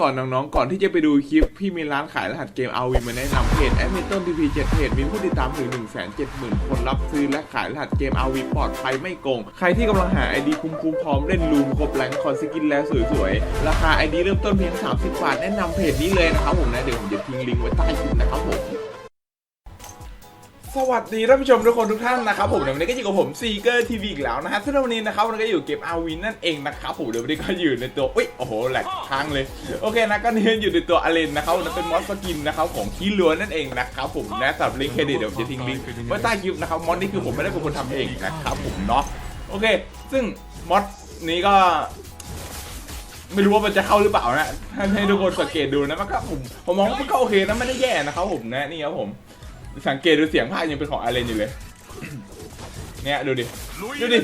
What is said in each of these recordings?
ก่อนน้องๆ ก่อนที่จะไปดูคลิป พี่มีร้านขายรหัสเกมเอาวีมาแนะนำเพจแอดมินต้นพีพีเจ็ดเพจมีผู้ติดตามถึง1 7 0 0 0 0 คนรับซื้อและขายรหัสเกมเอาวีปลอดภัยไม่โกง ใครที่กำลังหาไอดีคุ้มๆพร้อมเล่นลูมครบแรงคอนสกินแล้วสวยๆ ราคาไอดีเริ่มต้นเพียง 30 บาท แนะนำเพจนี้เลยนะครับผมนะ เดี๋ยวผมจะทิ้งลิงก์ไว้ใต้คลิปนะครับผม สวัสดีท่านผู้ชมทุกคนทุกท่านนะครับผมเดี๋ยววันนี้ก็อยู่กับผมซีเกอร์ทีวีอีกแล้วนะฮะซึ่งในวันนี้นะครับวันก็อยู่เกมอาวินนั่นเองนะครับผมเดี๋ยววันนี้ก็อยู่ในตัวอุ้ยโอ้โหแหลกค้างเลยโอเคนะก็เนียอยู่ในตัวอเลนนะครับนะเป็นมอสกินนะครับของคีล้วนนั่นเองนะครับผมนะสำหรับลิงก์เครดิตเดี๋ยวผมจะทิ้งลิงก์ไว้ใต้คลิปนะครับมอสนี่คือผมไม่ได้เป็นคนทำเองนะครับผมเนาะโอเค ซึ่งมอสนี้ก็ไม่รู้ว่ามันจะเข้าหรือเปล่านะให้ให้ทุกคนสังเกตดูนะมันก็ผมผมมองว่ามันก็โอเคนะไม่ได้แย่นะครับผมนะนี่ครับผม สังเกตดูเสียงภาคยังเป็นของอาเลนอยู่เลย เนี่ยดูดิ ดูดิ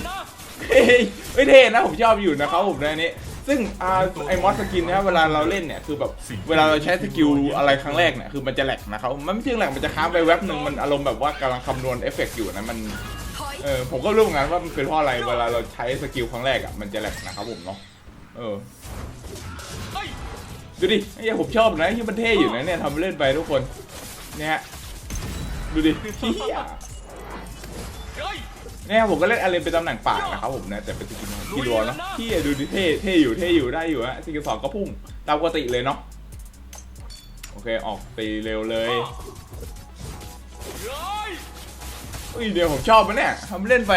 เฮ้ยไม่เท่นะผมชอบอยู่นะครับผมนะอันนี้ซึ่งอ่าไอ้มอสสกินเนี่ยเวลาเราเล่นเนี่ยคือแบบเวลาเราใช้สกิลอะไรครั้งแรกเนี่ยคือมันจะแหลกนะครับมันไม่ใช่แหลกมันจะค้างไปแว็บหนึ่งมันอารมณ์แบบว่ากำลังคำนวณเอฟเฟกต์อยู่นะมันเออผมก็รู้เหมือนกันว่ามันเป็นเพราะอะไรเวลาเราใช้สกิลครั้งแรกอะมันจะแหลกนะครับผมเนาะเออดูดิไอ้เหี้ยผมชอบนะที่มันเท่อยู่นะเนี่ยทำเล่นไปทุกคนเนี่ยฮะ ดูดิเฮียเนี่ยผมก็เล่นอะไรเป็นตำแหน่งป่านะครับผมนะแต่เป็นสกินของกิโลเนาะที่ดูดิเท่เท่อยู่เท่อยู่ได้อยู่ฮะสกิลสองก็พุ่งตามปกติเลยเนาะโอเคออกตีเร็วเลยอุ้ยเดี๋ยวผมชอบมันเนี่ยทำเล่นไป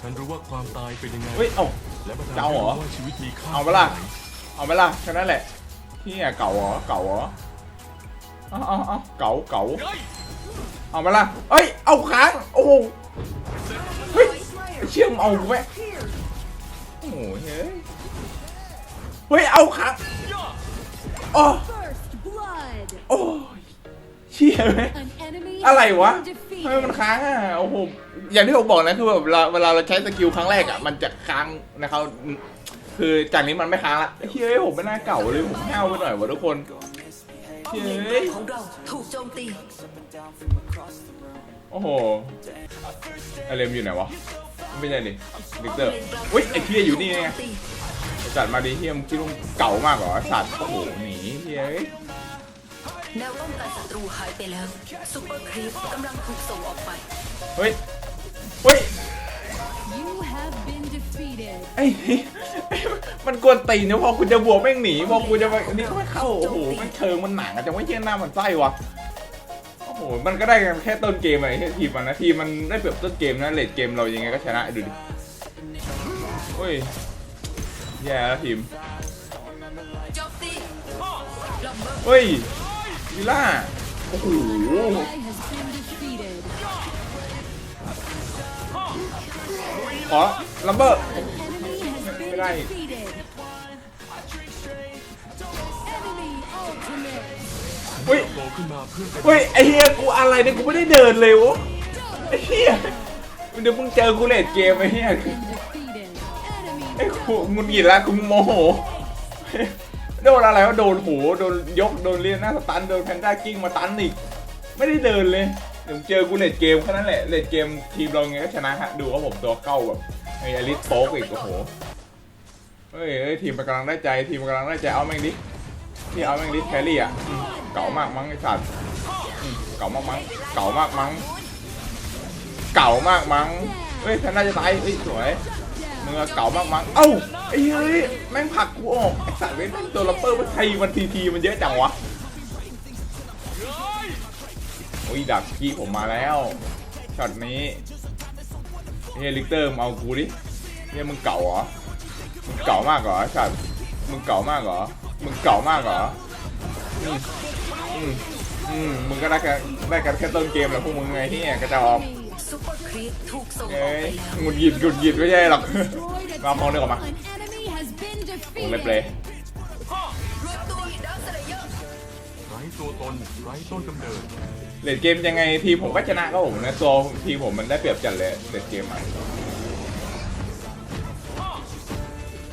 ฉันรู้ว่าความตายเป็นยังไงเฮ้ยเอ้าและมันทำจะเอาให้เหรอรู้ว่าชีวิตมีค่าเอาปะล่ะเอาไหมล่ะแค่นั้นแหละที่เก่าเหรอเก่าเหรอเอาเอาเอาเก่าเก่า เอาไหมล่ะเอ้ย เอาค้าง โอ้โห เฮ้ย เชื่อมเอากูไหมโอ้โหเฮ้ย เฮ้ย เอาค้างโอ้โอ้ยเชี่ยไหมอะไรวะทำไมมันค้างอะ โอ้โห อย่างที่ผมบอกนะคือแบบเวลาเวลาเราใช้สกิลครั้งแรกอะ มันจะค้างนะครับ คือจากนี้มันไม่ค้างละเฮ้ยผมไม่น่าเก่าเลย ผมห้าวไปหน่อยวะทุกคน เฮ้ยของเราถูกโจมตี โอ้โหไอเลมอยู่ไหนวะไม่ใช่ดิดิกเตอร์อุ้ยไอเทียอยู่นี่ไงไอ้สัตว์มาดิเฮียมงคิดว่ามึงเก่ามากเหรอไอ้สัตว์โอ้โหหนีเฮ้ยแนวป้องกันศัตรูหายไปแล้วซูเปอร์ครีปกำลังถูกส่งออกไป เฮ้ย เฮ้ย ไอ้มันกวนตีนเนี่ยพอคุณจะบวกแม่งหนีพอคุณจะไปอันนี้ก็ไม่เข้าโอ้โหมันเชิงมันหนังอะจะไม่เชื่อหน้ามันไส้วะโอ้โหมันก็ได้กันแค่ต้นเกมไอ้แค่ทีมมันนะทีมมันได้เปรียบต้นเกมนะเลดเกมเรายังไงก็ชนะดูดิโอ้ยแย่แล้วทีมโจมตีลัมเบอร์เฮ้ยวิล่าโอ้โห ขอลัมเบอร์ An enemy has been Right. defeated. Enemy ultimate. เฮ้ยเพื่อเป็นเฮ้ยไอเฮียกูอะไรเนี่ยกูไม่ได้เดินเลยวะไอเฮียเดี๋ยวมึงเจอกูเลดเกมไอเฮียไอ้กูงุนหงิดล้วกูโมโหโดนอะไรวะโดนโหโดนยกโดนเลียนหน้าสตันโดนแพนด้ากิ้งมาตันอีกไม่ได้เดินเลย เดี๋ยวเจอกูเลดเกมแค่นั้นแหละเลดเกมทีมเราไงก็ชนะฮะดูว่าผมตัวเก้าแบบไอ้อลิสโป๊กอีกโอ้โหเฮ้ยเฮ้ยทีมมันกำลังได้ใจทีมมันกำลังได้ใจเอาแม่งดิที่เอาแม่งดิแครี่อะเก่ามากมั้งไอ้สัตว์เก่ามากมั้งเก่ามากมั้งเก่ามากมั้งเฮ้ยแพนด้าจะตายเฮ้ยสวยเมึงอเก่ามากมั้งเอ้าไอ้เฮ้ยแม่งผักกูออกไอ้สัตว์เว้ยตัวลัปเปอร์มันไทยมันทีทีมันเยอะจังวะ อ้ยดักกี้ผมมาแล้วช็อตนี้เฮ้ยลิกเตอร์มึงเอากูดิเฮ้ยมึงเก่าเหรอมึงเก่ามากเหรอไอ้สัตมึงเก่ามากเหรอมึงเก่ามากเหรออืมอืมอืมมึงก็ได้กันได้กันแค่ต้นเกมแหละพวกมึงไงที่กระจอก enemy ซูเปอร์ครีปถูกส่งอเอ้อกยหงุดหงิดหงุดหงิดไม่ใช่หรอกมาพองเดียวกันมา tower. An enemy has been วงเล็บเลยเลย์ไร้ตัวตนไร้ต้นกำเนิด เลดเกมยังไงทีผมก็ชนะก็ผมนะตัวทีผมมันได้เปรียบจัดเลยเลดเกมอะ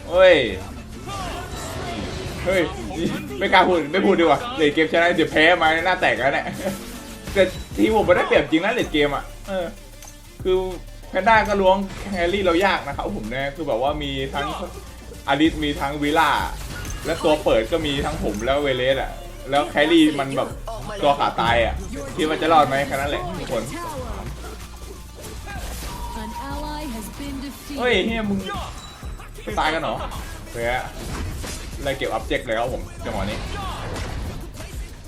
เฮ้ย เฮ้ย ไม่กล้าพูดไม่พูดดีกว่าเลดเกมชนะเดี๋ยวแพ้มาหน้าแตกแล้วเนี่ยแต่ทีผมมันได้เปรียบจริงนะเลดเกมอะเออคือแพนด้าก็ล้วงแฮร์รี่เรายากนะครับผมเนี่ยคือแบบว่ามีทั้งอาริสมีทั้งวิล่าแล้วตัวเปิดก็มีทั้งผมแล้วเวเลสอะ แล้วแครี่มันแบบตัวขาตายอะคิดว่าจะรอดไหมแค่นั้นแหละทุกคนเฮ้ยเฮียมึงตายกันเหรอเฮ้ยเลยเก็บอัพเจกเลยครับผมจังหวะนี้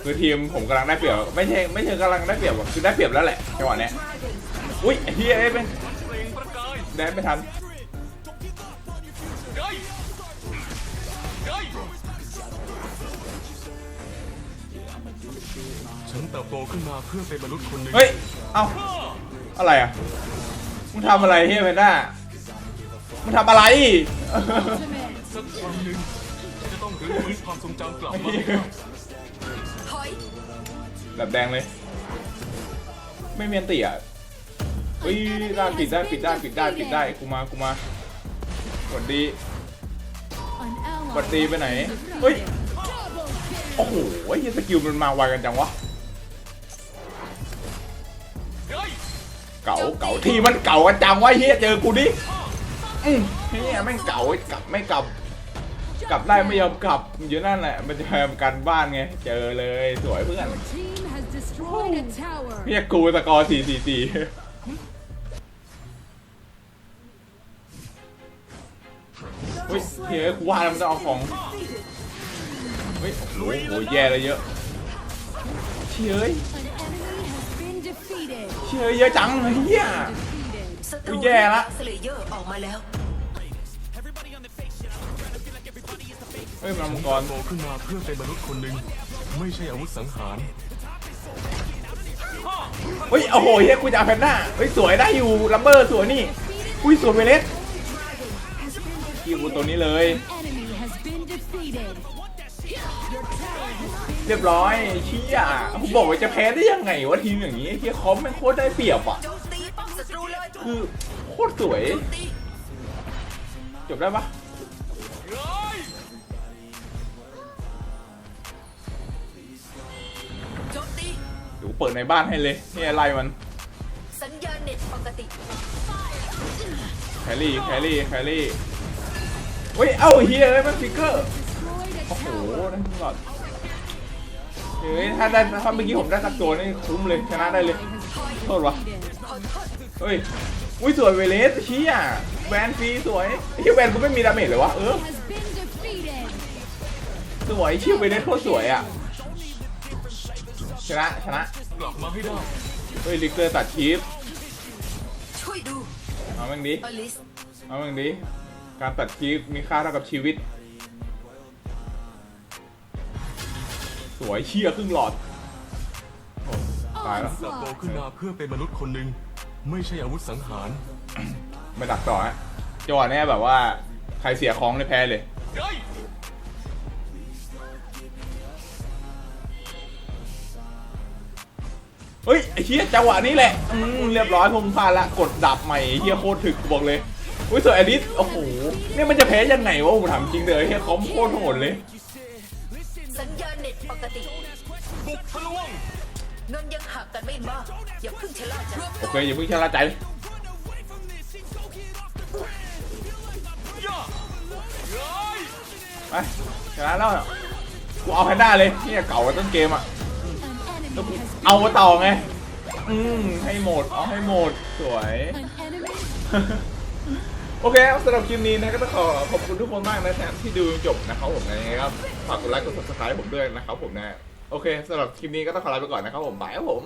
คือทีมผมกำลังได้เปรียบไม่ใช่ไม่ใช่กำลังได้เปรียบหรอกคือได้เปรียบแล้วแหละจังหวะเนี้ยอุ้ยเฮียเอ้ยเป็นได้ไม่ทัน ฉันเติบโตขึ้นมาเพื่อเป็นมนุษย์คนหนึ่งเฮ้ย เอ้า อะไรอะ มึงทำอะไรเฮียเพนด้ามึงทำอะไร Ultimate. สักวันหนึ่งฉันจะต้องรื้อฟื้นความทรงจำกลับมา ถอยแบบแดงเลย ไม่เมียนตีอะเฮ้ยได้ปิดได้ปิดได้ปิดได้ปิดได้กูมากูมาสวัสดี An ally สวัสดีไปไหน has เฮ้ย defeated. Double kill. โอ้โหเฮียสกิลมันมาไวกันจังวะ เก่าเก่าที่มันเก่ากันจังวะเฮียเจอกูดิอืมเฮียแม่เก่ากลับไม่กลับ กลับได้ไม่ยอมกลับอยู่นั่นแหละ มันจะทำการบ้านไง เจอเลยสวยเพื่อนเรียกูสกอร์สี่สี่สี่เฮ้ยเฮ้ยกูว่ามันจะเอาของ เฮ้ยโอ้โหโหแย่เลยเยอะเชี่ยเอ้ย An enemy has been defeated. เชี่ยเอ้ยเยอะจังเลยเฮีย Defeated. ศัตรูอุ๊ยแย่ละสเลเยอร์ออกมาแล้วเฮ้ยมันมังกรโตขึ้นมาเพื่อเป็นมนุษย์คนหนึ่งไม่ใช่อาวุธสังหารเฮ้ยโอ้โหเฮียกูจะเอาแพนด้าเฮ้ยสวยได้อยู่ลัมเบอร์สวยนี่อุ้ยสวยไปเล็ดคิวกูตัวนี้เลย เรียบร้อยเชี่ยผมบอกว่าจะแพ้ได้ยังไงวะทีมอย่างนี้เฮียคอมแม่งโคตรได้เปรียบอะคือโคตรสวย จบได้ปะเดี๋ยวเปิดในบ้านให้เลยนี่อะไรมันสัญญาณเน็ตปกติแครี่แครี่แครี่เฮ้ยเอ้าเฮียเอ้ยมันฟิกเกอร์โอ้โหนั่นหลอด เฮ้ยถ้าได้ถ้าเมื่อกี้ผมได้สักตัวนี่คุ้มเลยชนะได้เลยโทษวะเฮ้ยอุ้ยสวยเวเลสเชี่ยแวนฟรีสวยเฮียแวนกูไม่มีดาเมจเลยวะเออสวยเชี่ยเวเลสโคตรสวยอะชนะชนะเฮ้ยลิกเกอร์ตัดช่วยดูเอาแม่งดิเอาแม่งดิการตัดคลิปมีค่าเท่ากับชีวิต สวยเชี่ยครึ่งหลอดโอ้ตายแล้วเติบโตขึ้นมาเพื่อเป็นมนุษย์คนหนึ่งไม่ใช่อาวุธสังหารไม่ดักต่อฮะจังหวะเนี้ยแบบว่าใครเสียของในแพ้เลยไกเฮ้ยไอ้เฮียจังหวะนี้แหละอืมเรียบร้อยผมพลาดละกดดับใหม่ไอ้เฮียโคตรถึกบอกเลยอุ้ยส่วนอดิสโอ้โหเนี่ยมันจะแพ้ยังไงวะผมถามจริงเลยไอ้เฮียคอมโคตรโหดเลย บุกทะลวงเงินยังหักกันไม่มากอย่าเพิ่งชะล่าใจโอเคอย่าเพิ่งชะล่าใจย่าไกไปชนะแล้วอะกูเอาแพนด้าเลยเนี่ยเก่ากว่าต้นเกมอะ An enemy has been เอามาต่อไงอืมให้หมดเอาให้หมดสวย An enemy โอเคครับสำหรับคลิปนี้นะก็ต้องขอขอบคุณทุกคนมากนะที่ดูจนจบนะครับผมนะยังไงครับฝากกดไลค์กด subscribe ผมด้วยนะครับผมนะ โอเคสำหรับคลิปนี้ก็ต้องขอลาไปก่อนนะครับผมบายครับผม